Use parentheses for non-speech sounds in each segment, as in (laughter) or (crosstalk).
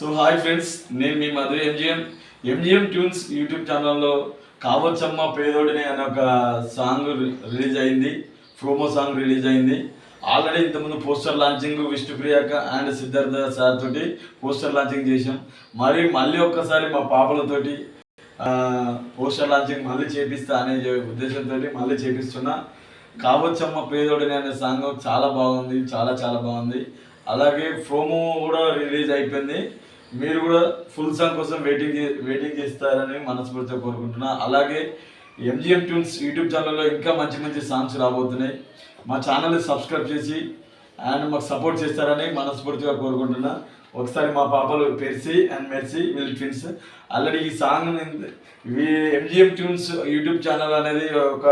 So hi friends నేను మీ Madhu MGM MGM tunes YouTube ఛానల్లో కావచ్చమ్మ పేదోడిని అనే ఒక సాంగ్ రిలీజ్ అయింది. ప్రోమో సాంగ్ రిలీజ్ అయింది. ఆల్రెడీ ఇంతకుముందు పోస్టర్ లాంచింగ్ విష్ణుప్రియాక అండ్ సిద్ధార్థ సార్ తోటి పోస్టర్ లాంచింగ్ చేసాం మరి మళ్ళీ ఒక్కసారి మా పాపలతోటి పోస్టర్ లాంచింగ్ మళ్ళీ చేపిస్తా అనే ఉద్దేశంతో మళ్ళీ చేపిస్తున్నా. కావచ్చమ్మ పేదోడిని అనే సాంగ్ చాలా బాగుంది చాలా చాలా బాగుంది. అలాగే ప్రోమో కూడా రిలీజ్ అయిపోయింది. మీరు కూడా ఫుల్ సాంగ్ కోసం వెయిటింగ్ చే- వెయిటింగ్ చేస్తారని మనస్ఫూర్తిగా కోరుకుంటున్నా. అలాగే ఎంజిఎం ట్యూన్స్ యూట్యూబ్ ఛానల్లో ఇంకా మంచి మంచి సాంగ్స్ రాబోతున్నాయి. మా ఛానల్ని సబ్స్క్రైబ్ చేసి అండ్ మాకు సపోర్ట్ చేస్తారని మనస్ఫూర్తిగా కోరుకుంటున్నా. ఒకసారి మా పాపలు పెర్సీ అండ్ మెర్సీ వీళ్ళ ట్విన్స్ ఆల్రెడీ ఈ song MGM tunes YouTube channel అనేది ఒక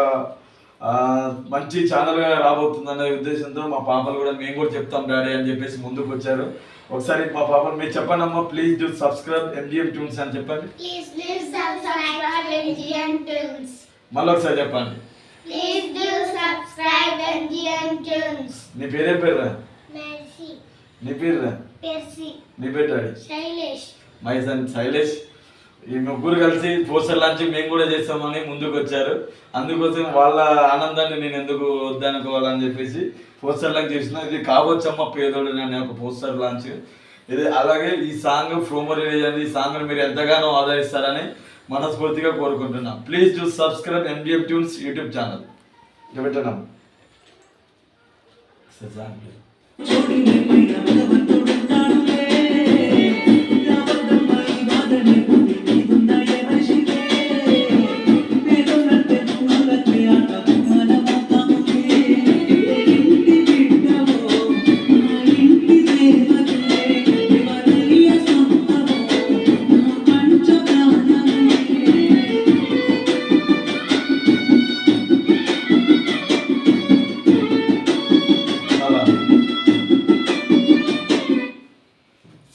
మంచి ఛానల్గా రాబోతుందనే ఉద్దేశంతో మా పాపలు కూడా మేము కూడా చెప్తాం డాడీ అని చెప్పేసి ముందుకు వచ్చారు. ఒకసారి మా పాపలు మీరు చెప్పండి అమ్మా please do subscribe MGM tunes అని చెప్పండి. మళ్ళీ ఒకసారి చెప్పండి. నీ పేరేం పేరురా? నీ పేరురా? నీ పేరు డాడీ? Shailesh. మైసన్ శైలేష్. ఈ ముగ్గురు కలిసి పోస్టర్ లాంచ్ మేము కూడా చేస్తామని ముందుకు వచ్చారు. అందుకోసం వాళ్ళ ఆనందాన్ని నేను ఎందుకు వద్దనుకోవాలని చెప్పేసి పోస్టర్ లాంచ్ చేసిన ఇది కావచ్చమ్మ పేదోడు అనే ఒక పోస్టర్ లాంచ్. ఇది అలాగే ఈ సాంగ్ ప్రోమో రిలీజ్ అయింది. ఈ సాంగ్ మీరు ఎంతగానో ఆదరిస్తారని మనస్ఫూర్తిగా కోరుకుంటున్నాం. Please do subscribe MDM tunes YouTube channel ఇక పెట్టడం అలా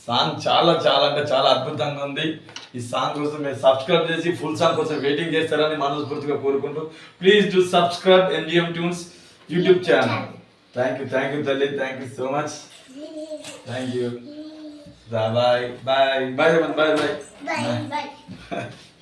సాంగ్ చాలా చాలా అంటే చాలా అద్భుతంగా ఉంది. ఈ సాంగ్ కోసం మీరు సబ్స్క్రైబ్ చేసి ఫుల్ సాంగ్ కోసం వెయిటింగ్ చేస్తారని మనస్ఫూర్తిగా కోరుకుంటూ please do subscribe NGM tunes YouTube channel thank you thank you తల్లి. Thank you so much thank you bye bye bye bye bye bye. (laughs)